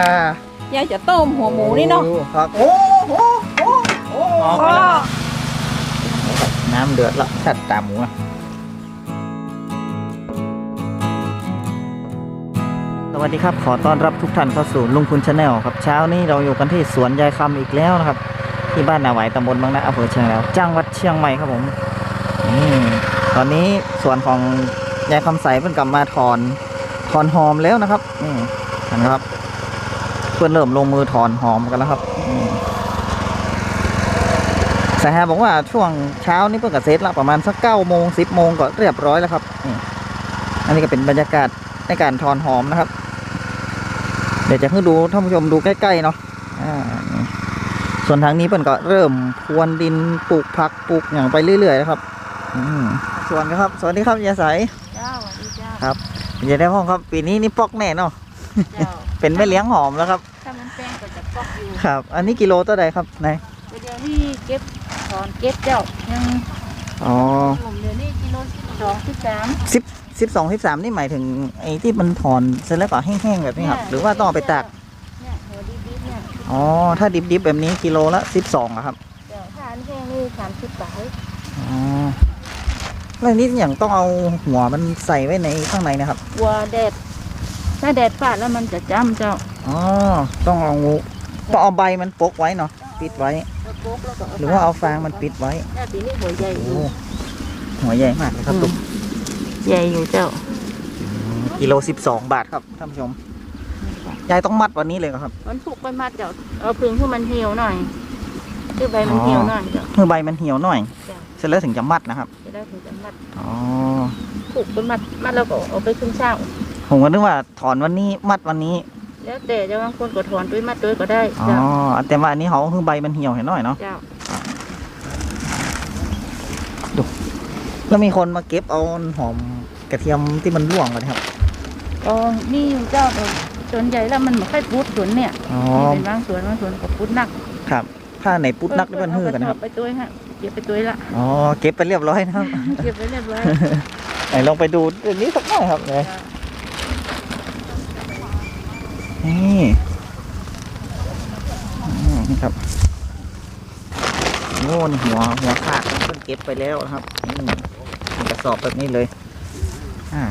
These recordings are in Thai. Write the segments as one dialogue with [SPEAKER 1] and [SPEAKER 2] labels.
[SPEAKER 1] อ่ายา
[SPEAKER 2] ยจะต้มหัวหมูนี่เนาะ
[SPEAKER 1] โอ้ครับโอ้โหโอ้โหออกไปแล้วน้ำเดือดละชัดตาหมูอะสวัสดีครับ ขอต้อนรับทุกท่านเข้าสู่ลุงคุณชาแนลครับเช้านี้เราอยู่กันที่สวนยายคำอีกแล้วนะครับ ที่บ้านนาไหวตำบลบางนาอำเภอเชียงแล้วจังหวัดเชียงใหม่ครับผมนี่ตอนนี้สวนของยายคำใสเพิ่นกลับมาถอนถอนหอมแล้วนะครับนี่เห็นะครับเพื่อนเริ่มลงมือถอนหอมกันแล้วครับนี่สายฮาบอกว่าช่วงเช้านี้เพิ่งกเสร็จละประมาณสักเก้าโมงสิบโมงก็เรียบร้อยแล้วครับนี่อันนี้ก็เป็นบรรยากาศในการทอนหอมนะครับ เดี๋ยวจะให้ดูท่านผู้ชมดูใกล้ๆเนาะอ่านี่ส่วนทางนี้เพิ่นก็เริ่มพรวนดินปลูกผักปลูกอย่างไปเรื่อยๆนะครับอืมส่วนครับ สวัสดีครับยายใส
[SPEAKER 2] เจ้าสวัสดีเจ้า
[SPEAKER 1] ครับยายได้ห้องครับ ปีนี้นี่ปอกแน่เนาะ
[SPEAKER 2] เจ้า
[SPEAKER 1] เป็นแม่เลี้ยงหอมแล้วครับ ครับ อันนี้กิโลเท่าใดครับไหน
[SPEAKER 2] เดี๋ยวนี้เก็บถอนเก็บเจ้ายัง
[SPEAKER 1] อ๋อ
[SPEAKER 2] ผมเดี๋ยวนี้กิโลสองที่สาม
[SPEAKER 1] สิบสิบสองสิบสามนี่หมายถึงไอ้ที่มันถอนเสร็จแล้วก็แห้งๆแบบนี้ครับ หรือว่าต้องเอาไปตาก
[SPEAKER 2] เนี่ยหัวดิบๆเนี่ย
[SPEAKER 1] อ๋อถ้าดิบๆแบบนี้กิโลละสิบสองครับ
[SPEAKER 2] เจ้าถ้าอันแห้งนี่สามสิบบาท
[SPEAKER 1] อ๋อแล้วนี่อย่างต้องเอาหัวมันใส่ไว้ในข้างในนะครับ
[SPEAKER 2] วัวแดดถ้าแดดฟาดแล้วมันจะจ้ำเจ้า
[SPEAKER 1] อ๋อ ต้องเอา ต้องเอาใบมันปกไว้เนาะปิดไว้
[SPEAKER 2] แล้วปุ๊บแล้วก็
[SPEAKER 1] หรือว่าเอาฟางมันปิดไว้
[SPEAKER 2] เนี่ยปีนี้หัวใหญ่อ
[SPEAKER 1] โอ้
[SPEAKER 2] ยู่
[SPEAKER 1] หัวใหญ่มากเลยครับลูก
[SPEAKER 2] ใหญ่อยู่เจ้า
[SPEAKER 1] กิโลสิบสองบาทครับท่านผู้ชมยายต้องมัดวันนี้เลยเหรอครับ
[SPEAKER 2] มันผูกไปมัดเจ้าเอาพึ่งให้มันเหี่ยวหน่อยคือใบมันเหี่ยวหน่อยเจ้า
[SPEAKER 1] เพื่อใบมันเหี่ยวหน่อย
[SPEAKER 2] จ้ะ
[SPEAKER 1] เสร็จแล้วถึงจะมัดนะครับ
[SPEAKER 2] จะได้ถึงจะมัด
[SPEAKER 1] อ๋อ
[SPEAKER 2] ผูกไปมัดมัดแล้วก็เอาไปขึ้นเช้า
[SPEAKER 1] ผมก็นึกว่าถอนวันนี้มัดวันนี้
[SPEAKER 2] แล้วแต่จะบางคนก็ถอนด้วยมัดด้วยก็ได้
[SPEAKER 1] อ๋อ
[SPEAKER 2] เจ้า
[SPEAKER 1] แต่ว่าอันนี้เขาคือใบมันเหี่ยวเห็นหน่อยเนาะ
[SPEAKER 2] เจ้า
[SPEAKER 1] แล้วมีคนมาเก็บเอาหอมกระเทียมที่มันร่วงกันครับ
[SPEAKER 2] อ๋อนี่เจ้าส่วนใหญ่แล้วมันไม่ค่อยพุดสวนเนี่ย
[SPEAKER 1] อ๋อ
[SPEAKER 2] นี่เป็นบางสวนบางสวนก็พุดหนัก
[SPEAKER 1] ครับ ถ้าไหนปุ๊ดนักได้มันหื้อกันนะครับ
[SPEAKER 2] เอาไปตัวฮะเก็บไปตัวละ
[SPEAKER 1] อ๋อ เก็บไปเรียบร้อยนะครับ
[SPEAKER 2] เก็บไว้เรียบร้อย
[SPEAKER 1] ไหนลองไปดูเรื่องนี้สักหน่อยครับเลยนี่อื มนี่ครับโน่นหัวหัวขาดเพิ่งเก็บไปแล้วนะครับนี่กระสอบแบบนี้เลย อ่า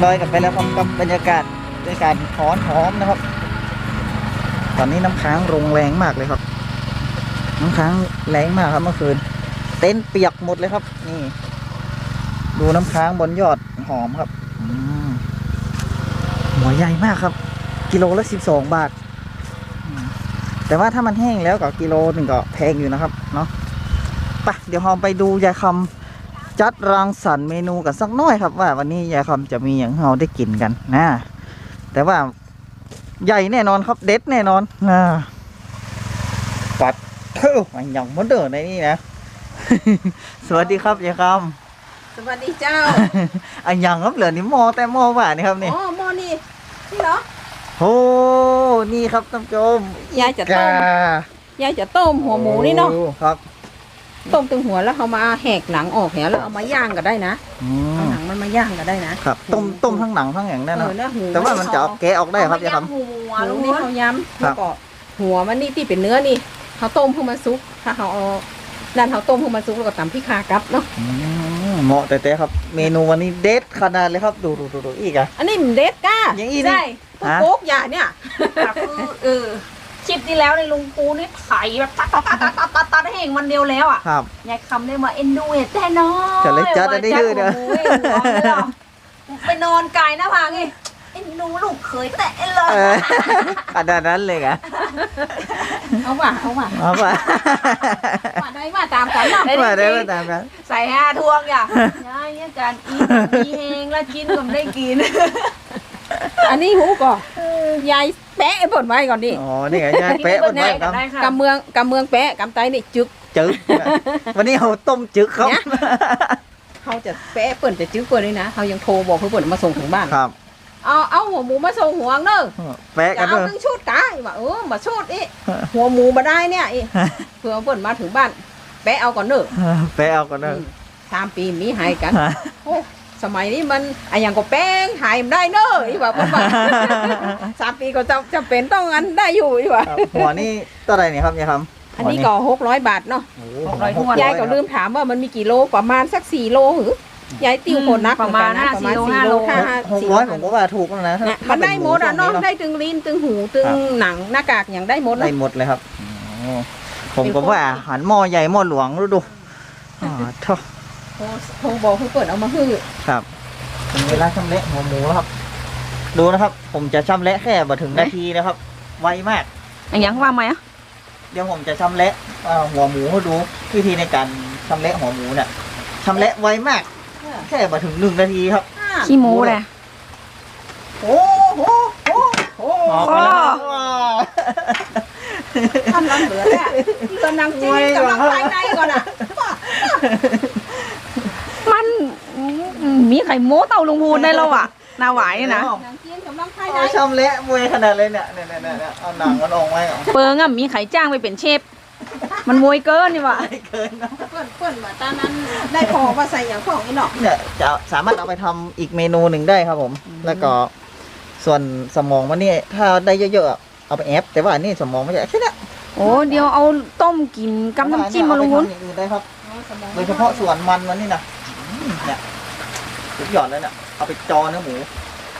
[SPEAKER 1] เรียบร้อยกันไปแล้วครับกับบรรยากาศด้วยการถอนหอมนะครับ ตอนนี้น้ำค้างลงแรงมากเลยครับ น้ำค้างแรงมากครับเมื่อคืน เต็นท์เปียกหมดเลยครับ นี่ ดูน้ำค้างบนยอดหอมครับอืมหัวใหญ่มากครับ กิโลละสิบสองบาท แต่ว่าถ้ามันแห้งแล้วก็กิโลหนึ่งก็แพงอยู่นะครับ เนาะไปเดี๋ยวเราไปดูยายคำ จัดรังสรรค์เมนูกันสักหน้อยครับ ว่าวันนี้ยายคำจะมีอย่างให้เราได้กินกันนะ แต่ว่าใหญ่แน่นอนครับเด็ดแน่นอนนะปัดเท่ามันยังเหมือนเดิมในนี่นะ สวัสดีครับยายค
[SPEAKER 3] สวัสดีเจ้าำ
[SPEAKER 1] อันยังครับเหลือนี่หมอแต่หมอหวานนี่ครับนี่
[SPEAKER 3] อ๋อหมอนี่นี่เหรอ
[SPEAKER 1] โอ้นี่ครับท่านผู้ชม
[SPEAKER 3] ยายจะ
[SPEAKER 1] กา
[SPEAKER 3] ต้มยายจะต้มหัวหมูนี่เนาะ
[SPEAKER 1] โอ้ครับ
[SPEAKER 3] ต้มตึงหัวแล้วเอามาแหกหนังออกแหแล้วเอามาย่างก็ได้นะ
[SPEAKER 1] อื
[SPEAKER 3] เอา
[SPEAKER 1] ม
[SPEAKER 3] หนังมันมาย่างก็ได้นะครับ
[SPEAKER 1] ต้มต้มทั้งหนังทั้งอย่างแน่น
[SPEAKER 3] เอ
[SPEAKER 1] อน
[SPEAKER 3] อแล้วหู
[SPEAKER 1] แต่ว่ามันจะเอาแกะออกได้ครับยายค
[SPEAKER 3] หัวลูกนี่เขาย้ำ
[SPEAKER 1] ครั
[SPEAKER 3] แล้
[SPEAKER 1] บ
[SPEAKER 3] วก็หัวมันนี่ที่เป็นเนื้อนี่เขาต้มเพื่อมาซุก ถ้าเขาเอาด้านเขาต้มเพื่อมาซุกแล้วก็ตำพริกคากับเนาะำ
[SPEAKER 1] อืมเหมาะแต่แต่ครับ เมนูวันนี้เด็ดขนาดเลยครับ ดูดูดูดูอีกอะ
[SPEAKER 3] อันนี้มันเด็ดก้า
[SPEAKER 1] อย่างอี้นี่
[SPEAKER 3] ใช่พวก
[SPEAKER 1] ฮะ
[SPEAKER 3] โป๊กอย่าเนี่ย
[SPEAKER 2] คือเออค ลิปที่แล้วในลุงปูนี่ไถแบบตัดตัดตัดตัดตัดตัดให้เองวันเดียวแล้วอะ
[SPEAKER 1] ครับ
[SPEAKER 2] ยายคำได้มาเอ็นดูเห็ดแท้น้อย
[SPEAKER 1] จะเลยจัดอันนี้
[SPEAKER 2] ว่า
[SPEAKER 1] คือเด้อ
[SPEAKER 2] โอ้ยหัวไม่หรอกไปนอนกายหน้าผากไงเอ็นดูลูกเคยแต่เลย
[SPEAKER 1] เออขนาดนั้นเลยเหรอะ
[SPEAKER 3] เอาว่ะเอาว่ะ
[SPEAKER 1] เอาป่ะ
[SPEAKER 3] ว่าได้ว่าตามกันเนาะ
[SPEAKER 1] มาได้มาตามกัน
[SPEAKER 2] ใส่ห้าทวงอย่าย่าเนี่ยการอีมีเฮงแล้วกินก็ไม่ได้กิน
[SPEAKER 3] อันนี้หูก่อนยายแปะไอ้เปิดไว้ก่อนดิ
[SPEAKER 1] อ๋อนี่ไงยายเป๊ะมันไว้ครับ
[SPEAKER 2] ได้ค่ะ
[SPEAKER 3] กำเมืองกำเมืองแปะกำไตนี่จึก
[SPEAKER 1] จึ๊กวันนี้เอาต้มจึ๊กครับ
[SPEAKER 3] เนี่ยเขาจะแปะเปิ่นจะจึกเปิ่นเลยนะเขายังโทรบอกเพื่อนเปิ่นมาส่งถึงบ้าน
[SPEAKER 1] ครับ
[SPEAKER 3] เอาเอาหัวหมูมาส่งหัวเนอะ
[SPEAKER 1] แปะ
[SPEAKER 3] จะ
[SPEAKER 1] กัน
[SPEAKER 3] เอา
[SPEAKER 1] เลย
[SPEAKER 3] ตึงชุดกายว่าเออมาชุดอีหัวหมูมาได้เนี่ยอีเพื่อเปิ่นมาถึงบ้านแปะเอาก่อนเนอะ
[SPEAKER 1] แปะเอากันเลย
[SPEAKER 3] สามปีมีหายกันโอ้ สมัยนี้มันอะอย่างก็แป้งหายมันได้เนอะอีว่าเพิ่นว่า สามปีก็จะจะเป็นต้องอันได้อยู่อีว่า
[SPEAKER 1] ครับหัวนี่เท่าไหรเนี่ยครับยายคำ
[SPEAKER 3] อันนี้ก็หกร้อยบาทเนาะ
[SPEAKER 1] โอ้
[SPEAKER 2] หกร้อยถ้วน
[SPEAKER 3] ยายก็ลืมถามว่ามันมีกี่โลประมาณสักสี่โลหรือยายติ้วโคนนัก
[SPEAKER 2] ประมาณ
[SPEAKER 3] เหอนกันน
[SPEAKER 2] ห้าสี่โลห้าโล
[SPEAKER 3] ห้า
[SPEAKER 1] หก
[SPEAKER 3] สี่
[SPEAKER 1] ร้อย
[SPEAKER 3] โล
[SPEAKER 1] ผมก็ว่าถูกแล้วนะ
[SPEAKER 3] นะมันได้หมดอะเนาะได้ตึงลิ้นตึงหูตึง
[SPEAKER 1] ครับ
[SPEAKER 3] หนังหน้ากากอย่างได้หมด
[SPEAKER 1] ได้
[SPEAKER 3] เนาะ
[SPEAKER 1] หมดเลยครับโอ้ผมก็ว่าอาหันหม้อใหญ่หม้อหลวงดูดูอ๋อเท่า
[SPEAKER 3] โทร โทรบอกให้เปิดเอามาฮื้อ
[SPEAKER 1] ครับถึงเวลาชำเละหัวหมูแล้วครับ ดูนะครับ ผมจะชำเละแค่บ่ถึงนาทีนะครับ ไวมาก
[SPEAKER 2] อันยังว่าไหมอะ
[SPEAKER 1] เดี๋ยวผมจะชำเละเอ่อหัวหมูให้ดูวิธีในการชำเละหัวหมูเนี่ยชำเละไวมาก แค่บ่ถึงหนึ่งนาทีครับ
[SPEAKER 2] ขี้โม้เลย
[SPEAKER 1] โอ้โหโอ้โห
[SPEAKER 2] โอ้
[SPEAKER 1] ออกมาแล้วว้า
[SPEAKER 3] ทำน้ำเหลือเนี่ยเหลือนางจีนกำลังภายในก่อนอะ
[SPEAKER 2] มันอืมมีไข่โม้เต่าลุงพูนได้แล้วอะนาหวายเนี่ยนะ
[SPEAKER 3] นางจีนกำลังภายใน
[SPEAKER 1] เอาชำเละมวยขนาดเลยเนี่ยเนี่ยเนี่ยเนี่ยเอาหนังมันออกไว้เหรอ
[SPEAKER 2] เปิงอะมีไข่จ้างไปเป็นเชฟมันมวยเกินนี่ว่ะ
[SPEAKER 1] ไม่เกินนะ
[SPEAKER 3] เพื่อนเพื่อนว่าตอนนั้นได้พอว่าใส่อย่างของอีหนอก
[SPEAKER 1] เนี่ยจะสามารถเอาไปทำอีกเมนูหนึ่งได้ครับผม แล้วก็ ส่วนสมองมันนี่ถ้าได้เยอะๆอะเอาไปแอปแต่ว่าอันนี่สมองไม่ใช่แค่เนี้ย
[SPEAKER 2] โอ้เดี๋ยวเอาต้มกินกับน้ำจิ้มมาลุงพูน
[SPEAKER 1] เอาไปทำอย่างอื่นได้ครับ โดยเฉพาะส่วนมันมันนี่นะอืม เนี่ยสุดยอดเลยเนี่ยเอาไปจอเนื้อหมู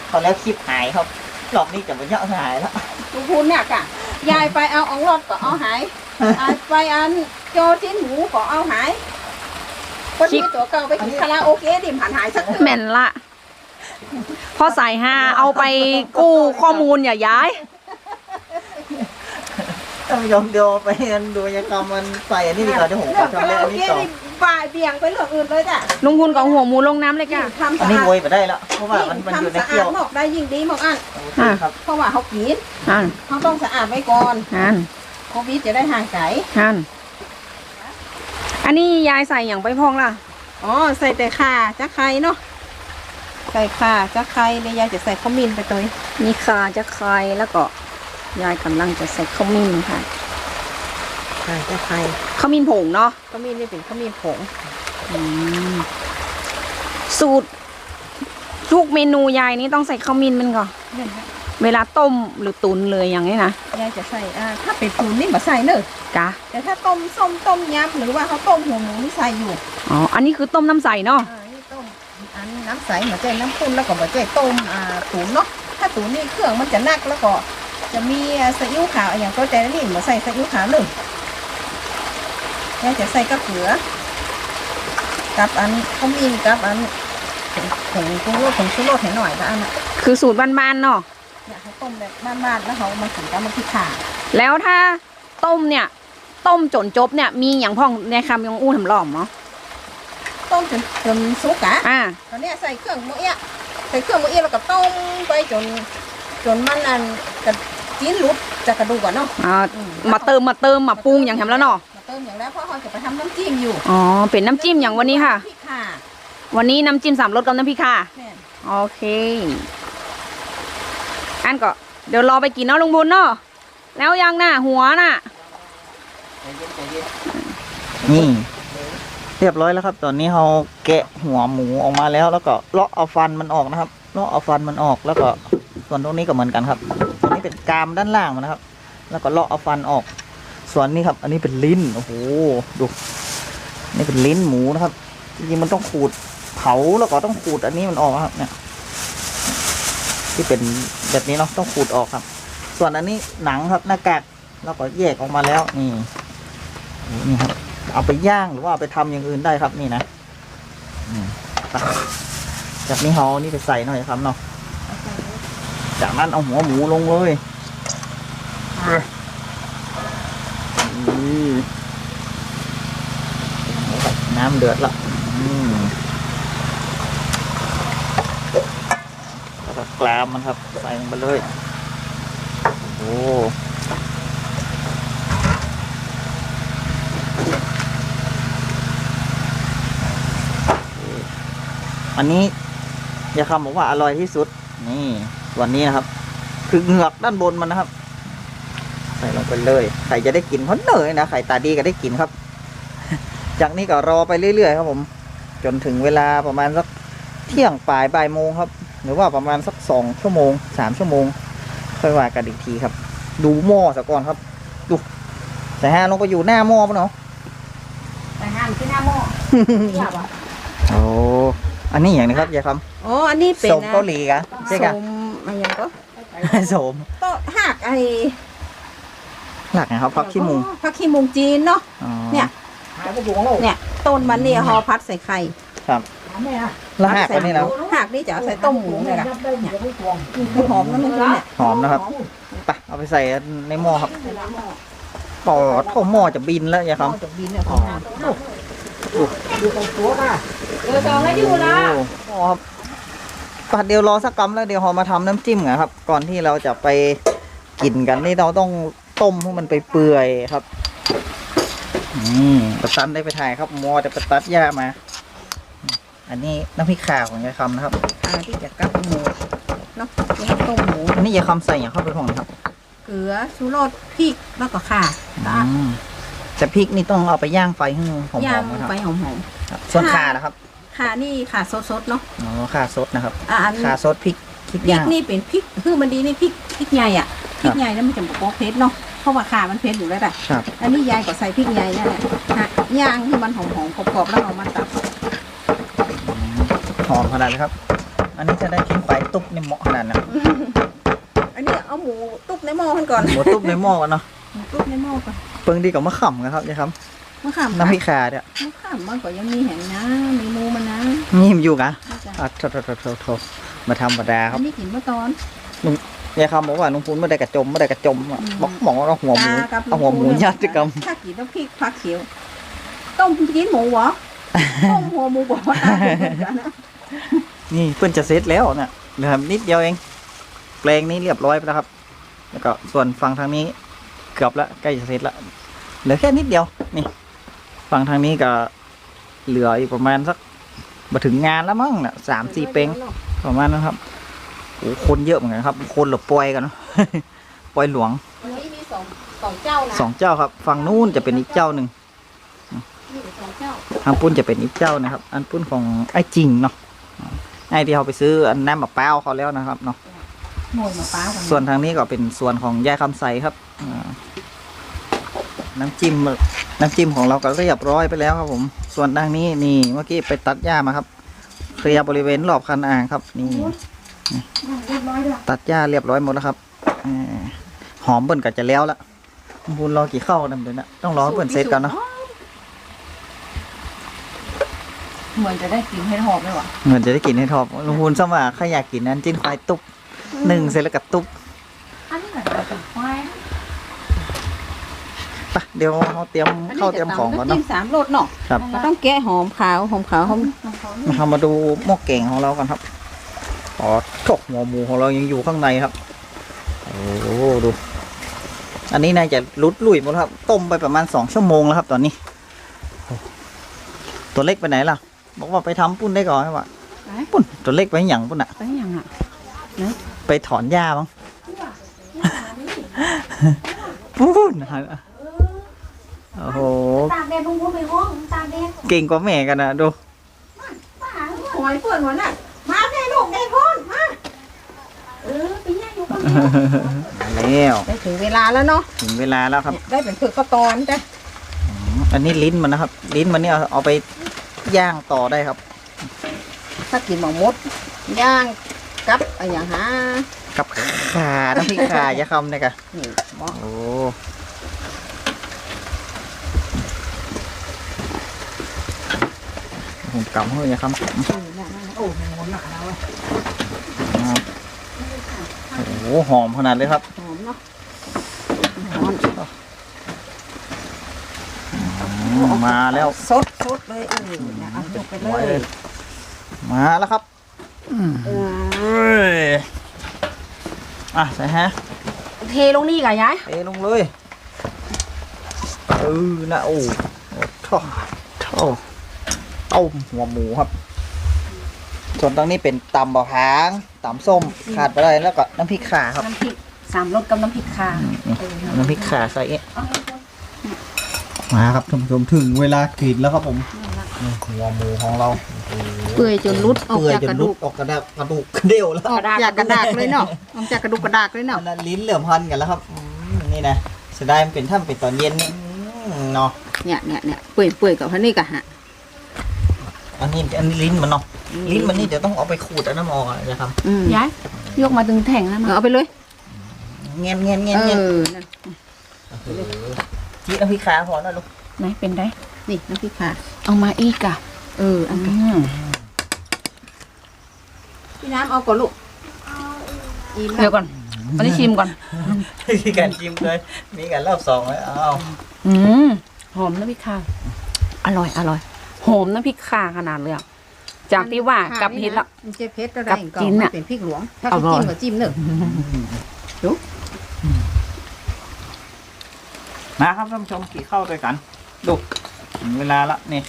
[SPEAKER 1] เขาแล้วคลิปหายครับรอบนี้จะมันเยอะหายแล้ว
[SPEAKER 3] ลุงพูนเนี่ยกะยายไปเอาอองรถก็เอาหายอ่าไปอันโจชิ้นหมูก็เอาหาย คนที่ตัวเก่าไปกินคาราโอเกะดิมหันหายสัก
[SPEAKER 2] แม่นละพอใส่ฮาเอาไปกู้ข้อมูลอย่าย้าย
[SPEAKER 1] ท่านผู้ชมเดี๋ยวไปกันดูบรรยากรรมมันใส่อันนี้ดีกว่าเดี๋ยวผมข
[SPEAKER 3] เรื่
[SPEAKER 1] อ
[SPEAKER 3] องคา
[SPEAKER 1] ทำ
[SPEAKER 3] รา
[SPEAKER 1] เละ
[SPEAKER 3] โอ
[SPEAKER 1] อันนี้
[SPEAKER 3] เกะ
[SPEAKER 1] ต่อ
[SPEAKER 3] นี่ บ่ายเบี่ยงไปเรื่องอื่นเลยจ้ะ
[SPEAKER 2] ลุงพูนกับหัวหมูลงน้ำเลยจ้ะ
[SPEAKER 3] ทำ
[SPEAKER 1] อัน
[SPEAKER 3] สะ
[SPEAKER 1] นี้
[SPEAKER 3] อาด
[SPEAKER 1] โวยไปได้แล้วเพราะว่ามันมันอยู่ใน
[SPEAKER 3] ทำสะ
[SPEAKER 1] เคี่
[SPEAKER 3] อา
[SPEAKER 1] ยว
[SPEAKER 3] ดหมอกได้ยิ่งดีหมอกอัน
[SPEAKER 1] โอเคครับ
[SPEAKER 3] เพราะว่าเขากิน
[SPEAKER 2] อ่าน
[SPEAKER 3] เขาต้องสะอาดไว้ก่อน
[SPEAKER 2] อ่าน
[SPEAKER 3] โควิดจะได้ห่างไกล
[SPEAKER 2] อ่านอันนี้ยายใส่อย่างไปพองล่ะ
[SPEAKER 3] อ๋อใส่แต่ข่าจะไคร้เนาะใส่ข่าจะไคร้เดี๋ยวยายจะใส่ขมิ้นไปตัวนี้
[SPEAKER 2] มีคาจะคายแล้วก็ยายกำลังจะใส่ข้าวมิ้นค่ะ
[SPEAKER 3] ใช่จะไคร้
[SPEAKER 2] ข้าวมิ้นผงเนาะ
[SPEAKER 3] ขมิ้นนี่เป็นขมิ้นผง
[SPEAKER 2] อืมสูตร ทุกเมนูยายนี่ต้องใส่ข้าวมิ้นมันก่อน
[SPEAKER 3] เนี่ยนะ
[SPEAKER 2] เวลาต้มหรือตุนเลยอย่างนี้นะ
[SPEAKER 3] ยายจะใส่อ่าถ้าเป็นปูนนี่มาใส่เนอะ
[SPEAKER 2] จ้ะ
[SPEAKER 3] แต่ถ้าต้มส้มต้มยำหรือว่าเขาต้มหัวหมูนี่ใส่อยู่
[SPEAKER 2] อ๋ออันนี้คือต้มน้ำใสเนาะ
[SPEAKER 3] อ่านี่ต้มอันนี้น้ำใสเหมือนใจน้ำข้นแล้วก็เหมือนใจต้มอ่าตุ๋นเนาะถ้าตุ๋นนี่เครื่องมันจะนักแล้วก็ จะมีอ่าซีอิ๊วขาวอย่างก็ใจนี่มาใส่ซีอิ๊วขาวเลย ยายจะใส่กระเขือกับอันขมิ้นกับอันผงปรุงรสผงชูรสให้หน่อยก็อันน่ะ
[SPEAKER 2] คือสูตรบ้านๆเนาะ
[SPEAKER 3] เนี่ยเขาต้มแบบบ้านๆแล้วเขามาถึงกับมันพริกข่า
[SPEAKER 2] แล้วถ้าต้มเนี่ย ต้มจนจบเนี่ยมีอย่างพ่องในคำยองอู้ทำหล่อมเนาะ
[SPEAKER 3] ต้มจนจนสุกอะ
[SPEAKER 2] อ่า
[SPEAKER 3] ตอนเนี้ยใส่เครื่องมือเอี้ยใส่เครื่องมือเอี้ยแล้วก็ต้มไปจน จนมันอันกระจิ้นหลุดจากกระดูกอะเนาะ
[SPEAKER 2] อ่า
[SPEAKER 3] อืม
[SPEAKER 2] มาเติมมาเติมมาปรุงอย่างทำแล้วเนาะ
[SPEAKER 3] มาเติมอย่างแล้วเพราะเขาจะไปทำน้ำจิ้มอยู่
[SPEAKER 2] อ๋อเป็นน้ำจิ้มอย่างวันนี้ค่ะ
[SPEAKER 3] พริกข่า
[SPEAKER 2] วันนี้น้ำจิ้มสามรสกับน้ำพริกค่ะ
[SPEAKER 3] แม่น
[SPEAKER 2] โอเค อันก็เดี๋ยวรอไปกินเนาะลุงบุญเนาะแล้วยังน่ะหัวน่ะ
[SPEAKER 1] นี่ เรียบร้อยแล้วครับ ตอนนี้เราแกะหัวหมูออกมาแล้ว แล้วก็เลาะเอาฟันมันออกนะครับเลาะเอาฟันมันออกแล้วก็ส่วนตรงนี้ก็เหมือนกันครับตรงนี้เป็นกรามด้านล่างมันนะครับ แล้วก็เลาะเอาฟันออก ส่วนนี้ครับ อันนี้เป็นลิ้นโอ้โหดู นี่เป็นลิ้นหมูนะครับจริงๆมันต้องขูดเผาแล้วก็ต้องขูดอันนี้มันออกครับ เนี่ย ที่เป็นแบบนี้เนาะต้องขูดออกครับ ส่วนอันนี้หนังครับหน้ากากเราก็แยกออกมาแล้วนี่นี่ครับเอาไปย่างหรือว่าไปทำอย่างอื่นได้ครับนี่นะจากนี้เขานี่ไปใส่หน่อยครับเนาะจากนั้นเอาหัวหมูลงเลย น้ำเดือดละแล้วก็กรามมันครับ ใส่ลงไปเลย โอ้อันนี้ยาคำบอกว่าอร่อยที่สุด นี่ส่วนนี้นะครับ คือเหงือกด้านบนมันนะครับ ใส่ลงไปเลย ครจะได้กินเพราะเนยนะไข่ตาดีก็ได้กินครับ จากนี้ก็รอไปเรื่อยๆครับผม จนถึงเวลาประมาณสักเที่ยงปลายบ่ายโมงครับ หรือว่าประมาณสักสองชั่วโมงสามชั่วโมง ค่อยว่ากันอีกทีครับ ดูหม้อซะก่อนครับ ดูแต่ฮะลงไปอยู่หน้าหม้อปะเนาะ
[SPEAKER 2] แต่งานที่หน้าหม้อเทียบอะ
[SPEAKER 1] โอ้อันนี้อย่างนี้ครับยายค
[SPEAKER 3] อ๋ออันนี้ำเป็น
[SPEAKER 1] สมเกาหลีกะใช่กะ
[SPEAKER 3] สมอะไรอย่างก็
[SPEAKER 1] สม
[SPEAKER 3] โต๊ะหักไอ้
[SPEAKER 1] หลักนะครับพักขี้มุง
[SPEAKER 3] ผักขี้มุงจีนเนาะ
[SPEAKER 1] อ๋อ
[SPEAKER 3] เนี่ยเนี่ยต้นมันนี่ห่อพัดใส่ไข่
[SPEAKER 1] ครับแล้วหักอันนี้แล้ว
[SPEAKER 3] หักนี่จะเอาใส่ต้มหมูเลยล่ะเนี่ยมันหอมนะมันเนี่ย
[SPEAKER 1] หอมนะครับไปเอาไปใส่ในหม้อครับต่อเท่าหม้อจะบินแล้วยายคำ
[SPEAKER 3] จะบินเนี่ย
[SPEAKER 1] อ๋อ
[SPEAKER 2] เออสองแล้วอยู่ละ
[SPEAKER 1] โอ้ครับปัดเดียวรอสักกำแล้วเดี๋ยวเรามาทำน้ำจิ้มกันครับ ก่อนที่เราจะไปกินกันนี่เราต้อง ต้มให้มันไปเปื่อยครับ อืมประตันได้ไปถ่ายครับมอแต่ประตัดย่ามา อันนี้น้ำพริกข่าของยายคำนะครับ
[SPEAKER 3] อ่าที่จะกับหมูเนาะแล้วก็ต้มหมู
[SPEAKER 1] อันนี้ยายคำใส่อย่างเข้าไปของนะครับ
[SPEAKER 3] เกลือชูรสพริกแล้วก็ข่า
[SPEAKER 1] อืมแต่พริกนี่ต้องเอาไปย่างไฟให้หอม
[SPEAKER 3] ย่าง
[SPEAKER 1] ๆนะครับ
[SPEAKER 3] ไปหอม
[SPEAKER 1] ครับส่วนข่านะครับ
[SPEAKER 3] ๆข่านี่ข่าสดๆเนาะ
[SPEAKER 1] อ๋อข่าสดนะครับ
[SPEAKER 3] อ่าอัน
[SPEAKER 1] ข่าสดพริกพริก
[SPEAKER 3] พริก
[SPEAKER 1] ย่าง
[SPEAKER 3] นี่เป็นพริกคือมันดีนี่พริกพริกใหญ่อะพริกใหญ่แล้วมันจะบอกเผ็ดเนาะ เพราะว่าข่ามันเผ็ดอยู่แล้วแหละ
[SPEAKER 1] ครับ
[SPEAKER 3] อันนี้ยายก็ใส่พริกใหญ่นั่นแหละฮะย่างที่มันหอมๆกรอบๆแล้วเอามาตับ
[SPEAKER 1] หอมขนาดเลยครับ อันนี้จะได้กินไปตุ๊บนี่เหมาะขนาดนะ
[SPEAKER 3] อันนี้เอาหมูตุ๊บในหม้อกันก่อน
[SPEAKER 1] หมูตุ๊บในหม้อกันเนาะ
[SPEAKER 3] หมูตุ๊บในหม้อก่อน
[SPEAKER 1] เปิงดีกับมะข่ำกันครับยายครับ
[SPEAKER 3] มะขาม
[SPEAKER 1] น้ำพริกข่าเนี่ย
[SPEAKER 3] มะขามมันก็ยังมีแห่งนะมีหมูมันนะ
[SPEAKER 1] นี่มันอยู่กะ
[SPEAKER 3] นี่จ้ะ
[SPEAKER 1] อะโถโถโถโถโถมาธรรมดาค
[SPEAKER 3] อั
[SPEAKER 1] รั
[SPEAKER 3] น
[SPEAKER 1] บ
[SPEAKER 3] นี้กินเมื่อตอน
[SPEAKER 1] ยายคำบอกว่าลุงพูนไม่ได้กระจมไม่ได้กระจมอะ
[SPEAKER 3] อืม
[SPEAKER 1] บอกหมอเอาหัวหมู
[SPEAKER 3] ตากับ
[SPEAKER 1] เอาหัวหมูยัดด้วยกัน
[SPEAKER 3] ถ้ากินต้องพริกผักเขียว ต้มกินหมูเหรอ ต้มหัวหมูบอกว่าตาเหมือนกันนะ
[SPEAKER 1] นี่เพื่อนจะเซตแล้วเนี่ยเหลือนิดเดียวเองแปลงนี้เรียบร้อยไปแล้วครับ แล้วก็ส่วนฝั่งทางนี้เกือบแล้วใกล้จะเสร็จแล้วเหลือแค่นิดเดียวนี่ฝั่งทางนี้ก็เหลืออีกประมาณสักมาถึงงานแล้วมั้งน่ะสามสี่เปงประมาณนั้นครับ โอ้คนเยอะเหมือนกันครับ คนหลบปล่อยกันเนอะปล่อยหลวง
[SPEAKER 3] อันนี้มีสองสองเจ้านะ
[SPEAKER 1] สองเจ้าครับฝั่งนู้นจะเป็นอีกเจ้าหนึ่ง
[SPEAKER 3] มีสองเจ้า
[SPEAKER 1] ทางปุ้นจะเป็นอีกเจ้านะครับ อันปุ้นของไอ้จริงเนาะไอ้ที่เขาไปซื้ออันน้ำมะพร้าวเขาแล้วนะครับเนาะ
[SPEAKER 3] หน่วยมะพร้าวกัน
[SPEAKER 1] ส่วนทางนี้ก็เป็นส่วนของยายคำใสครับอ่าน้ำจิ้มน้ำจิ้มของเราก็เรียบร้อยไปแล้วครับผม ส่วนทางนี้นี่เมื่อกี้ไปตัดหญ้ามาครับ เคลียร์บริเวณรอบคันอ่างครับ นี่
[SPEAKER 3] เรียบร้อยแล้ว
[SPEAKER 1] ตัดหญ้าเรียบร้อยหมดแล้วครับอ่าหอมเบิ่นก็จะแล้วละบุญรอกี่เข้ากันเดี๋ยวนะต้องรอให้เบิ่นเสร็จก่อนเนาะ
[SPEAKER 3] เหมือนจะได้กินให้หอมเลยว่ะ
[SPEAKER 1] เหมือนจะได้กินให้ทอบลุงพูนสมาข้าอยากกินนั้นจิ้นควายตุ๊บหนึ่งเสร็จแล้วกับตุ๊บ
[SPEAKER 2] อันนี้แบบเราเป็นควาย
[SPEAKER 1] ไปเดี๋ยวเขาเตรียมเข้าวเตรียมของก่อน
[SPEAKER 3] จิ้
[SPEAKER 1] เนาะ
[SPEAKER 3] มสามรสเนาะ
[SPEAKER 1] ครับ
[SPEAKER 3] เราต้องแกะหอมขาวหอมขาวหอม
[SPEAKER 1] เรามาดูหม้อแกงของเรากันครับ อ๋อโถหัวหมูของเรายังอยู่ข้างในครับ โอ้โหดู อันนี้น่าจะลุดลุยหมดแล้วครับ ต้มไปประมาณสองชั่วโมงแล้วครับ ตอนนี้โอ้ตัวเล็กไปไหนล่ะ บอกว่าไปทำปุ้นได้ก่อนครับว่าปุ้นตัวเล็กไปหยังปุ้นอะ
[SPEAKER 3] ไปยังอะ
[SPEAKER 1] ไปถอนหญ้าบ้างปุ้นฮะโอ้โห
[SPEAKER 2] ตากแดดลุงพูนไปห้องตากแดด
[SPEAKER 1] เก่งกว่าแม่กันนะดู
[SPEAKER 3] หอยเปิดหัวน่ะ มาแม่ลูกได้พ้นมา
[SPEAKER 2] เออไปย่างอยู่กัน
[SPEAKER 1] แล้ว
[SPEAKER 3] ได้ถึงเวลาแล้วเนาะ
[SPEAKER 1] ถึงเวลาแล้วครับ
[SPEAKER 3] ได้เป็นคือข้าวตอนจ้ะ
[SPEAKER 1] อันนี้ลิ้นมันนะครับ ลิ้นมันเนี่ยเอาไปย่างต่อได้ครับ
[SPEAKER 3] ถ้ากินหมอมด ย่างกับอะไรอย่างฮะ
[SPEAKER 1] กับขาน้ำพริกขาอย่าคำเนี่ยค่ะ
[SPEAKER 3] นี่หมอ
[SPEAKER 1] โอ้ผมกำให้อย่าคำ
[SPEAKER 3] นี่นั่นนั่นโอ้โหหนักแล้ว อะ
[SPEAKER 1] โอ้โหหอมขนาดเลยครับ
[SPEAKER 3] หอมเนาะหอม
[SPEAKER 1] อืมมาแล้ว
[SPEAKER 3] สดสดเลยเออเนี่ยเอาจุกไปเลย
[SPEAKER 1] มาแล้วครับ
[SPEAKER 3] เออ
[SPEAKER 1] เอ้ยอะใส่ฮะ
[SPEAKER 2] เทลงนี่กะยาย
[SPEAKER 1] เทลงเลยเออนะโอ้โอ้ท่อท่อต้มหัวหมูครับ ส่วนตรงนี้เป็นตำบะหางตำส้มขาดไปเลยแล้วก็น้ำพริกข่าครับ
[SPEAKER 2] น้ำพริกสามรสกับน้ำพริกข่า
[SPEAKER 1] น้ำพริกข่าใส่เอ๊ะมาครับท่านผู้ชมถึงเวลากรีดแล้วครับผมนี่หัวหมูของเรา
[SPEAKER 3] เปื่อยจนรุดออก
[SPEAKER 1] เปื่อย
[SPEAKER 3] จาก
[SPEAKER 1] จ
[SPEAKER 3] ก
[SPEAKER 1] น
[SPEAKER 3] ระ
[SPEAKER 1] รุ
[SPEAKER 3] ดู
[SPEAKER 1] ด
[SPEAKER 3] ก
[SPEAKER 1] ออกกระดาษกระดูกเดี่ยวแล้ว
[SPEAKER 3] ออกจากกระดากเลยเนาะออกจากกระดูกกระดากเลยเนาะ
[SPEAKER 1] อันนั้นลิ้นเหลื่อมพันกันแล้วครับอืมนี่นะเสียดายมันเป็นถ้ามันเป็นตอนเย็นนี่อืมเนาะ
[SPEAKER 3] เนี่ยเนี่ยเนี่ยเปื่อยเปื่อยกับพันนี่กะฮะ
[SPEAKER 1] อันนี้อันนี้ลิ้นมันเนาะลิ้นมันนี่เดี๋ยวต้องเอาไปขูดเอาน้ำออกอะนะครับ
[SPEAKER 3] อืม
[SPEAKER 2] ยายยกมาถึงแท่งแล้วมา
[SPEAKER 3] เอาไปเลย
[SPEAKER 1] เงี้ยเงี้ยเงี้ย
[SPEAKER 3] เอ
[SPEAKER 1] เงี้ย
[SPEAKER 3] อนั่น
[SPEAKER 1] จีน้ำพริกขาพอนะลูก
[SPEAKER 2] ไหนเป็นได้
[SPEAKER 3] นี่น้ำพริกข่า
[SPEAKER 2] เอามาอีกอะ
[SPEAKER 3] เอออันนี้
[SPEAKER 2] อืม
[SPEAKER 3] พี่น้ำเอาก่อนลูกอิ่ม
[SPEAKER 2] เดี๋
[SPEAKER 3] แล้
[SPEAKER 2] ยววก่อนอันนี้ชิมก่อน
[SPEAKER 1] มีการจิ้มเลยมีการรอบสองเลยเอา
[SPEAKER 2] อืมหอมน้ำพริกข่าอร่อยอร่อยห อมน้ำพริกข่าขนาดเลยอะจากที่ว่ากับเห็ดละ
[SPEAKER 3] มันจะเผ็ดอะไร
[SPEAKER 2] กับ
[SPEAKER 3] ก็
[SPEAKER 2] จิ้น
[SPEAKER 3] มั
[SPEAKER 2] อะ
[SPEAKER 3] นเป็นพริกหลวง ถ้า
[SPEAKER 2] อร่
[SPEAKER 3] เขา
[SPEAKER 2] อย
[SPEAKER 3] จิ้มก็จิ้มเนอะ
[SPEAKER 1] มาครับท่านผู้ชมกี่เข้าด้วยกัน ดูถึงเวลาละนี่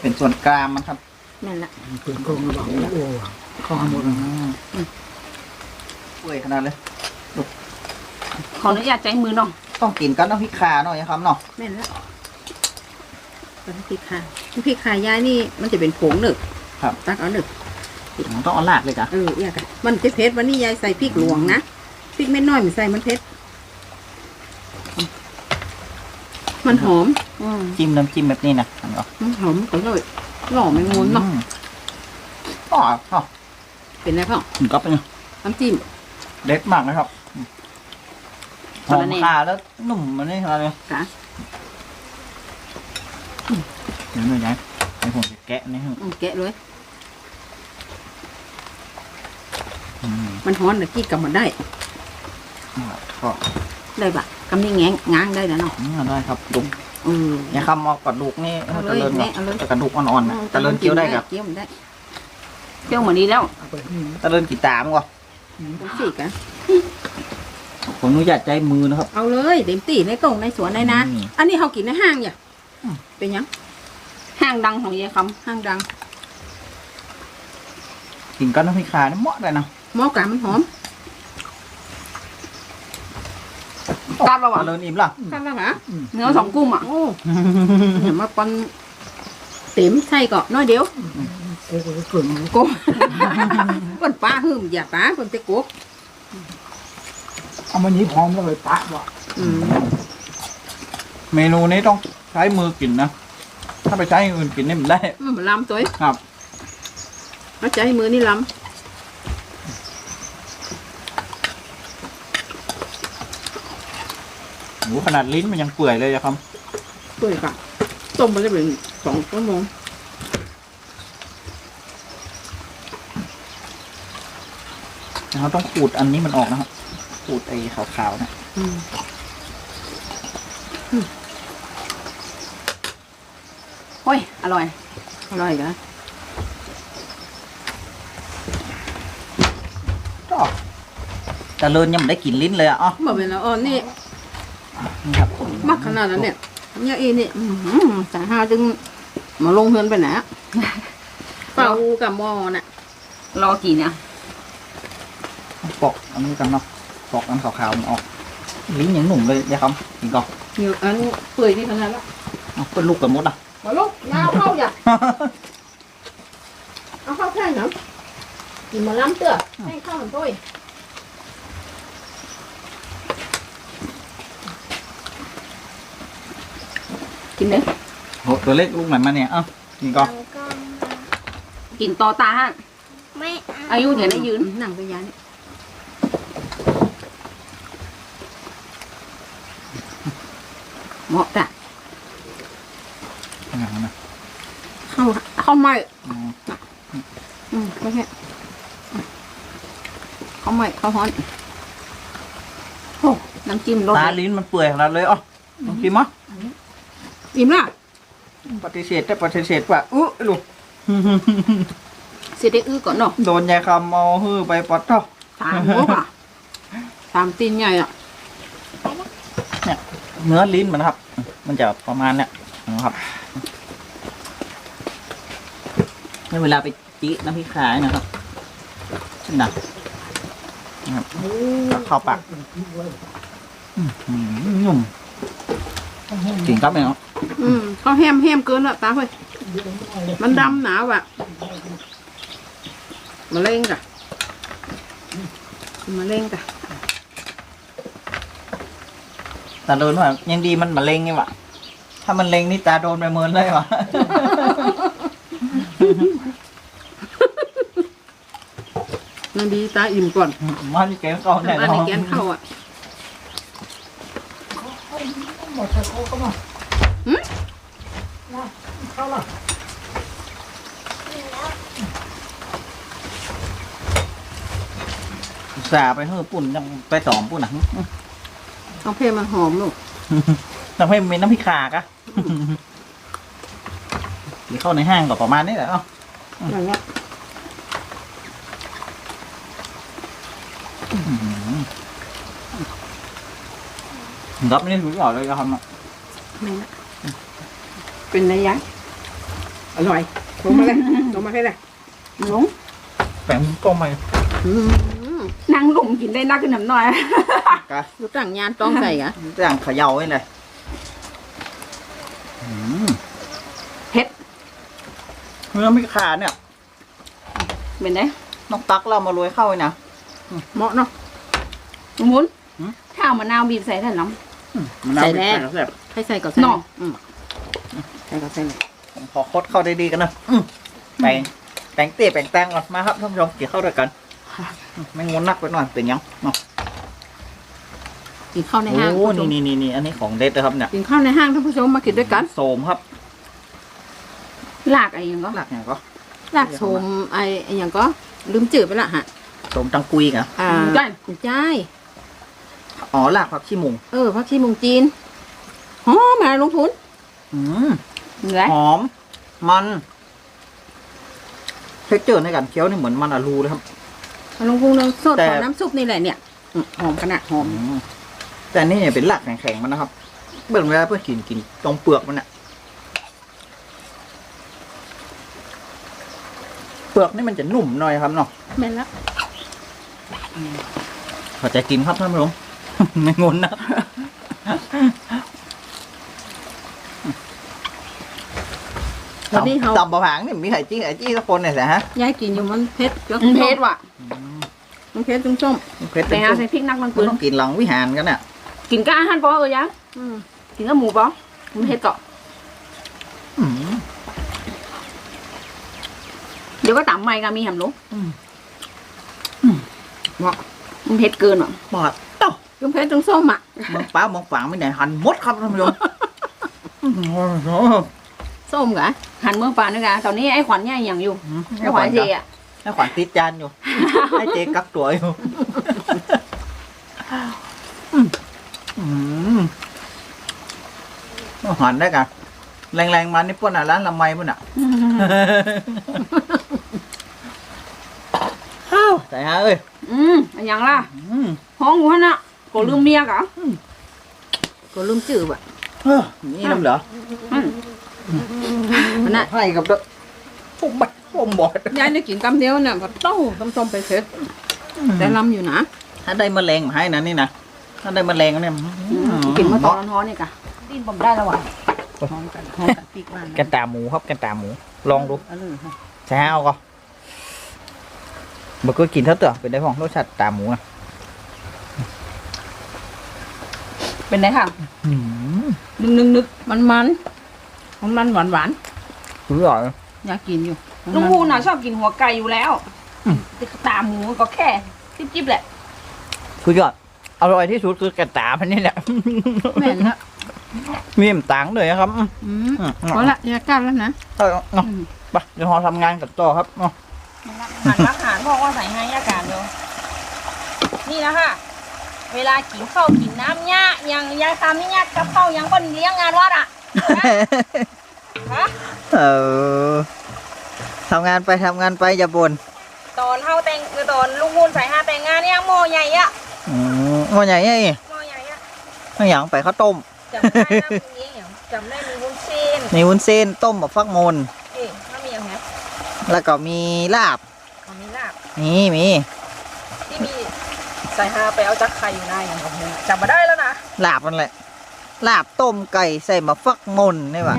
[SPEAKER 1] เป็นส่วนกลางมันครับ
[SPEAKER 3] นั่นแหละ
[SPEAKER 1] ของหมดเปื่อยขนาดเลย
[SPEAKER 2] ขออนุญาตใจมือเนาะ
[SPEAKER 1] ต้องกินกับน้ำพริกขาหน่อยนะครับเนาะ
[SPEAKER 3] แม่นแล้ว น้ำพริกข่าน้ำพริกข่ายายนี่มันจะเป็นผงหนึกตักเอาหนึก
[SPEAKER 1] ต้องเอาลากเลยจ้ะ
[SPEAKER 3] เออเนี่ยค่ะมันจะเผ็ดวันนี้ยายใส่พริกหลวงนะพริกเม็ดน้อยมันใส่มันเผ็ดมันหอม
[SPEAKER 2] อืม
[SPEAKER 1] จิ้มน้ำจิ้มแบบนี้นะอันนี้
[SPEAKER 3] มันหอมก็เลยหล่อแมงมุมเนาะ
[SPEAKER 1] อืมอ๋ออ๋อ
[SPEAKER 3] เป็นไรพ่อ
[SPEAKER 1] ถึงก็เป็น
[SPEAKER 3] น้ำจิ้ม
[SPEAKER 1] เด็ดมากนะครับหอมคาแล้วนุ่มมันนี่อะไร
[SPEAKER 3] ค่ะ
[SPEAKER 1] เดี๋ยวหน่อยนะไอ้ผมจะแกะนี่ครับ
[SPEAKER 3] อืมแกะเลย
[SPEAKER 1] อืม
[SPEAKER 3] มันฮ้อนแต่กี้กำมันได้
[SPEAKER 1] ก็
[SPEAKER 3] ได้ปะกำนี่แงงง้างได้นะเนาะ
[SPEAKER 1] อืมได้ครับดุก
[SPEAKER 3] เออ
[SPEAKER 1] อย่าคำเอากระดูกนี่
[SPEAKER 3] เอาเล
[SPEAKER 1] เจ
[SPEAKER 3] ย
[SPEAKER 1] ริญ
[SPEAKER 3] แม่เอาเลย
[SPEAKER 1] แต่กระดูกอ่อนๆนะเจริญเคี้ยวได้ครับ
[SPEAKER 3] เคี้ยวมันได้
[SPEAKER 2] เที่ยวเหมือนนี้แล้ว
[SPEAKER 1] เจริญกี่ตามก่อน
[SPEAKER 3] ดูสิกัน
[SPEAKER 1] ผมอนุญาตใจมือนะครับ
[SPEAKER 3] เอาเลยเต็มตีในตรงในสวนในนะ
[SPEAKER 1] อืม
[SPEAKER 3] อันนี้เขากินในห้างอย่า
[SPEAKER 1] อืม
[SPEAKER 3] เป็นยัง
[SPEAKER 2] ห้างดังของยายค
[SPEAKER 3] ห้างดัง
[SPEAKER 1] กินกับน้ำพริกขานี่เหมาะเลยนะ
[SPEAKER 3] หม้อกามันหอมำ
[SPEAKER 2] กลับแล้ว
[SPEAKER 1] เจ
[SPEAKER 2] อะ
[SPEAKER 1] ริญอิ่มล่ะ
[SPEAKER 3] ข้างล่างอะ
[SPEAKER 2] เนื้อสองกุ้มอะ
[SPEAKER 3] โอ้อย่ามาปันเต็มใส่ก็น้อยเดียวโก้โก้คนป้าหึมอย่าป้าคนจะโกก
[SPEAKER 4] เอามันนี้พร้อมแล้วเลยปะว่ะ
[SPEAKER 3] อืม
[SPEAKER 1] เมนูนี้ต้องใช้มือกินนะ ถ้าไปใช้อย่างอื่นกินนี่มันได้
[SPEAKER 3] อืมล้ำตัว
[SPEAKER 1] ครับ
[SPEAKER 3] เอาใจมือนี่ล้
[SPEAKER 1] หมูขนาดลิ้นมันยังเปื่อยเลยอะครับำ
[SPEAKER 3] ตัวค่ะต้มมันจะเป็นสองชั่วโมง
[SPEAKER 1] เราต้องขูดอันนี้มันออกนะครับขูดไอ้ขาวๆนะ
[SPEAKER 3] อืม
[SPEAKER 2] โอ้ย อร่อย
[SPEAKER 3] อร่อยกะ
[SPEAKER 1] ก็เจริญยังไม่ได้กลินลิ้นเลยอะอ๋อ
[SPEAKER 3] บอกเป็นแล้วอ๋อนี่
[SPEAKER 1] นี่ครับ
[SPEAKER 3] มักขนาดนั้นเนี่ยเนี่ยอีนี่อื้อหือสายห้าจึงมาลงเฮือนไปไหนอะเป่ากับหมอน่ะ
[SPEAKER 2] รอกี่เนี่ย
[SPEAKER 1] ปอกอันนี้กันเนาะปอกอันขาวๆมันออก ลิ้นยังหนุ่มเลยยายครับกินก่อน
[SPEAKER 3] อยู่อันเปื่อยนี่ขนาดละ
[SPEAKER 1] เอาเป็นลูกกันหมดอะ
[SPEAKER 3] มาลูกยาวเข้าอย่าเอาเข้าแค่ไหนกินมาล้ำเตื้อให้เข้าหันตัว
[SPEAKER 2] กินเลย
[SPEAKER 1] โหตัวเล็กลูกไหนมาเนี่ย เอ้ากินก่อน
[SPEAKER 2] กินต่อตาฮะ
[SPEAKER 5] ไม่เอา
[SPEAKER 2] อายุเดี๋ยวได้ยืน
[SPEAKER 3] นั่งไปยานี่เหมาะจ้ะ
[SPEAKER 1] อย่างนั้นนะ
[SPEAKER 3] เข้าเข้าไม่
[SPEAKER 1] อืม
[SPEAKER 3] อืมไม่ใช่เข้าไม่เข้าฮ้อน
[SPEAKER 2] โอ้น้ำจิ้มรส
[SPEAKER 1] ตาลิ้นมันเปื่อยขนาดเลยอ๋อลองกินมั้ย
[SPEAKER 3] อิ่มละ
[SPEAKER 1] ปฏิเสธแต่ปฏิเสธว่าอุ๊ยลูก
[SPEAKER 2] เสียได้อื้อก่อนเนาะ
[SPEAKER 1] โดนยายคำเอาฮื้อไปปอดเท่า
[SPEAKER 3] ตามโมกอะสามตีนใหญ่อะ
[SPEAKER 1] เนื้อลิ้นมันนะครับ มันจะประมาณเนี้ยนะครับ นี่เวลาไปจีน้ำพริกขายนะครับชิ้นหนักนะครับเข้าปากอื้อหือนุ่มจริงครับเนี่ยเนาะ
[SPEAKER 3] อืมเขาแฮมแฮมเกินละตาเฮ้ยมันดำหนาวอะมาเล่งกะมาเล่งกะ
[SPEAKER 1] ตาโดนว่ายังดีมันมาเล็งไงวะถ้ามันเล็งนี่ตาโดนไปเมินเลยวะ
[SPEAKER 3] นั่นดีตาอิ่มก่อน
[SPEAKER 1] มันเก๋เข้าแน่
[SPEAKER 3] อัน
[SPEAKER 1] นอ
[SPEAKER 3] นี้
[SPEAKER 1] น
[SPEAKER 3] แกนเข้าอะ
[SPEAKER 1] สาไปเฮ้อปุ่นยังไปสอมปุ่นอะ
[SPEAKER 3] ต้องเพลมันหอมลูก
[SPEAKER 1] ต้องให้มีน้ำพริกขากะ หรือเข้าในห้างก็ประมาณนี้แหละเนาะ
[SPEAKER 3] อย่างเงี้ย
[SPEAKER 1] รับไม่ได้รู้หรอกเลยครับ
[SPEAKER 3] เป็นไงยะอร่อยลงมาเลยลงมาให้เลยลง
[SPEAKER 1] แปงก็ไม่
[SPEAKER 3] นั่งหลุมกินได้นักขึ้นหน่อยหน่อย
[SPEAKER 1] กะ
[SPEAKER 3] รู้จังยานต้องใส่กะ
[SPEAKER 1] จ้างเขย่าไว้เลยอืม
[SPEAKER 3] เผ็ด
[SPEAKER 1] น้ำพริกขาเนี่ย
[SPEAKER 3] เป็นไง
[SPEAKER 1] น้องตักเรามาโรยเข้าไว้นะ
[SPEAKER 3] เหมาะเนาะลุงมุน
[SPEAKER 1] หืม
[SPEAKER 3] ข้าวมะนาวบีบใส่ได้น้
[SPEAKER 1] มันน้ำ
[SPEAKER 3] ใส่
[SPEAKER 1] พริก
[SPEAKER 3] แน่
[SPEAKER 1] ขาแซ่บำ
[SPEAKER 3] ให้ใส่ก็ใส่
[SPEAKER 1] เนาะ
[SPEAKER 3] อืมใส่ก็ใส่เลย
[SPEAKER 1] ขอคดเข้าได้ดีกันนะอืมแปงแปงเตี้ยแปงแตงก่อนมาครับท่านผู้ชมเกี่ยวเข้าด้วยกันอืมไม่งวนนักไปหน่อยเป็นยังเนาะ
[SPEAKER 3] กินข้าวในห้าง
[SPEAKER 1] โอ้นี่นี่นี่นี่อันนี้ของเด็ดนะครับเนี่ย
[SPEAKER 3] กินข้าวในห้างท่านผู้ชมมากินด้วยกัน
[SPEAKER 1] โสมครับ
[SPEAKER 3] ลากไอ้หยังก็
[SPEAKER 1] หลักอย่างก็
[SPEAKER 3] ลากโสมไอ้ไอ้หยังก็ลืมจืดไปละฮะ
[SPEAKER 1] โสมตังกุยกะ
[SPEAKER 3] อ่าใช่ใช่
[SPEAKER 1] อ๋อหลากผักขี้มุง
[SPEAKER 3] เออพักชีมุงจีนหอมมาลงทุน
[SPEAKER 1] อืม
[SPEAKER 3] เหนื่อย
[SPEAKER 1] หอม มันเท็กเจอร์ในการเคี้ยวนี่เหมือนมันอะลูเลยครับ
[SPEAKER 3] มาลงทุนเราสด
[SPEAKER 1] แต่
[SPEAKER 3] ของน้ำซุปนี่แหละเนี่ยอืมหอมขนาดหอม
[SPEAKER 1] อืมแต่อันนี่เนี่ยเป็นหลักแข็งๆมันนะครับ เบิ่งเวลาเพื่อกินกินตรงเปลือกมันเนี่ เปลือกนี่มันจะนุ่มหน่อยครับเนาะ
[SPEAKER 3] แม่นแล้ว
[SPEAKER 1] ขอใจกินครับท่านผู้ชม ไม่งนนะ
[SPEAKER 3] วันนี้เขา
[SPEAKER 1] ตำบะผางนี่มีไข่จี้ไข่จี้สักคนเนี่ยแหละฮะ
[SPEAKER 3] ยายกินอยู่มันเผ็ดเผ็ดว่ะ มันเผ็ดจุ้มส้ม
[SPEAKER 1] เผ็ด
[SPEAKER 3] แต่
[SPEAKER 1] เป็น
[SPEAKER 3] หา
[SPEAKER 1] ต้น
[SPEAKER 3] ใส่พริกนักมัน
[SPEAKER 1] มั
[SPEAKER 3] เกิ
[SPEAKER 1] น
[SPEAKER 3] น
[SPEAKER 1] ต้องกินหลังวิหารกันเนี่ย
[SPEAKER 3] กินกับอาหารปอเออยังอืมกินกับหมูปอมันเผ็ดเกาะ เดี๋ยวก็ตำใหม่ก็มีแหมลุง
[SPEAKER 1] อืม
[SPEAKER 3] มันเผ็ดเกินอะ
[SPEAKER 1] บอดเต้า
[SPEAKER 3] มันเผ็ดจุ้มส้มอะ
[SPEAKER 1] มองป้ามองฝังไม่ไหนหันหมดครับท่านผู้ชมอื้อหือ
[SPEAKER 3] ส้มกะหันเมืองปานด้วยกะตอนนี้ไอ้ขวัญเนี่ยยังอยู่ไอ้ขวัญเจอะ
[SPEAKER 1] ให้ขวัญติดจานอยู่ให้เจ๊กักตัวอยู่อืมอืมหันได้กันแรงๆมานี่ป้นอะร้านละไมป้นอะอ้าวใส่ฮะเอ้ย
[SPEAKER 3] อืมอันยังล่ะ
[SPEAKER 1] อืม
[SPEAKER 3] ห้องหัวน่ะก็ลืมเมียกะก็ลืมจืดอะ
[SPEAKER 1] เออนี่น้ำเหรอ
[SPEAKER 3] มันน่ะ
[SPEAKER 1] ให้กับเด้อผมบัดผมบอด
[SPEAKER 3] ยายได้กินกำเดียวเนี่ยก็เต้าต้มส้มไปเสร็จแต่ลำอยู่นะ
[SPEAKER 1] ถ้าได้แมลงมาให้นะนี่นะถ้าได้แมลงเนี่ย
[SPEAKER 3] กินมาตอนร้อนๆนี่กะดิ้นบ่มได้แล้วว่ะหอมกันหอมกันปีกบ้าน
[SPEAKER 1] แกนตาหมูครับแกนตาหมูลองดู
[SPEAKER 3] เออค่ะ
[SPEAKER 1] ใช่เอาก็ เมื่อกี้กินเท่าเต๋อเป็นได้ของรสชาติตาหมูอะ
[SPEAKER 3] เป็นไงค่ะ
[SPEAKER 1] อืม
[SPEAKER 3] นึกนึกนึกมันมันมันมันหวานหวาน
[SPEAKER 1] อร่อย
[SPEAKER 3] อยากกินอยู่ลุงพูน่ะชอบกินหัวไก่อยู่แล้ว
[SPEAKER 1] อืม
[SPEAKER 3] แต่ตาหมูก็แค่จิ๊บจิ๊บๆแหละ
[SPEAKER 1] คือยอดอร่อยที่สุดคือแกนตาพันนี่แหละ
[SPEAKER 3] แม่นละ
[SPEAKER 1] มีมตังเลยนะครับอืม
[SPEAKER 3] อืม
[SPEAKER 1] อืม
[SPEAKER 3] พอละอยากกล้าแล้วนะ
[SPEAKER 1] เอาเอาเอาไปเดี๋ยวเราทำงานกันต่อครับเอา
[SPEAKER 2] หันมาหารบอกว่าใส่ให้ยากาศเดียวนี่นะค่ะเวลากินข้าวกินน้ำเนี่ยยังยายคำนี่เนี่ยกับข้าวยังคนเลี้ยงงานวัดอะฮะ
[SPEAKER 1] เออทำงานไปทำงานไปอย่าบ่น
[SPEAKER 2] ตอนเฮาแต่งคือตอนลุงมูลใส่ห้าแต่งงานเนี่ยโมใหญ่อะ
[SPEAKER 1] อืมหม้อใหญ่ไง
[SPEAKER 3] หม้อใหญ่อะ
[SPEAKER 1] ข้างหลังไปข้าวต้ม
[SPEAKER 3] จำได้นะมีอย่างจำได้มีวุ้นเส้น
[SPEAKER 1] มีวุ้นเส้นต้มกับฟักมน
[SPEAKER 3] เอ๊ะมันมีอย่างไง
[SPEAKER 1] แล้วก็มีลาบ
[SPEAKER 3] มันมีลาบ
[SPEAKER 1] นี่มี
[SPEAKER 3] ที่มีใส่ฮาไปเอาจักไข่อยู่ในอย่างผมเนี่ยจำมาได้แล้วนะ
[SPEAKER 1] ลาบนั่นแหละ ลาบต้มไก่ใส่มาฟักมนนี่หว่า